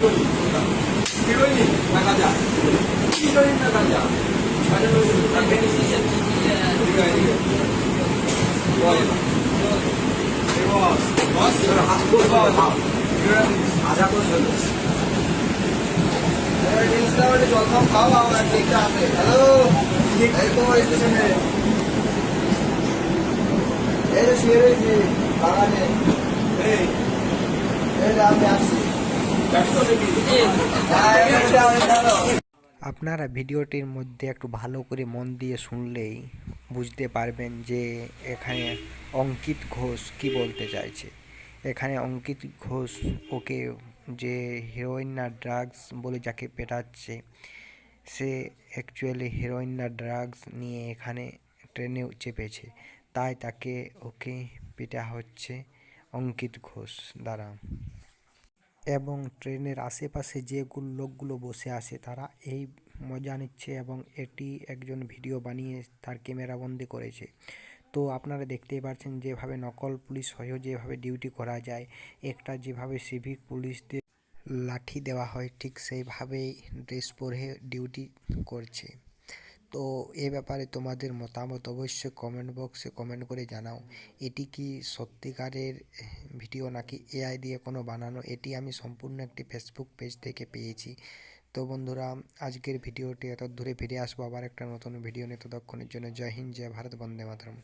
Heroine না গাঁজা heroine না গাঁজা গাঁজা ঠিক আছে ঠিক আছে বল এ বস বস তোর হাত বস বস আজা তো চলো জল খাও খাও আমার ঠিকটা আছে হ্যালো এই তো স্টেশনে এই যে শুয়ে রয়েছি বাগানে এই এই যে আমি আসছি ব্যস্ত নাকি হ্যাঁ এখানে আমি জানো আপনারা ভিডিওটির মধ্যে একটু ভালো করে মন দিয়ে শুনলেই বুঝতে পারবেন যে এখানে অঙ্কিত ঘোষ কি বলতে চাইছে। এখানে অঙ্কিত ঘোষ ওকে যে হিরোইন না ড্রাগস বলে যাকে পেটাচ্ছে, সে অ্যাকচুয়ালি হিরোইন না ড্রাগস নিয়ে এখানে ট্রেনে চেপেছে। তাই তাকে ওকে পেটা হচ্ছে অঙ্কিত ঘোষ দ্বারা। এবং ট্রেনের আশেপাশে যেগুলো লোকগুলো বসে আছে তারা এই মজা নিচ্ছে এবং এটি একজন ভিডিও বানিয়ে তার ক্যামেরাবন্দি করেছে। তো আপনারা দেখতেই পাচ্ছেন যেভাবে নকল পুলিশ হয়েও যেভাবে ডিউটি করা যায়, একটা যেভাবে সিভিক পুলিশদের লাঠি দেওয়া হয়, ঠিক সেইভাবেই ড্রেস পরে ডিউটি করছে। তো এ ব্যাপারে তোমাদের মতামত অবশ্যই কমেন্ট বক্সে কমেন্ট করে জানাও। এটি কি সত্যিকারের ভিডিও নাকি এআই দিয়ে কোনো বানানো? এটি আমি সম্পূর্ণ একটি ফেসবুক পেজ থেকে পেয়েছি। তো বন্ধুরা, আজকের ভিডিওটি এত দূরে ফিরে আসব। আবার একটা নতুন ভিডিও নিয়ে ততক্ষণের জন্য জয় হিন্দ, জয় ভারত, বন্দে মাতরম।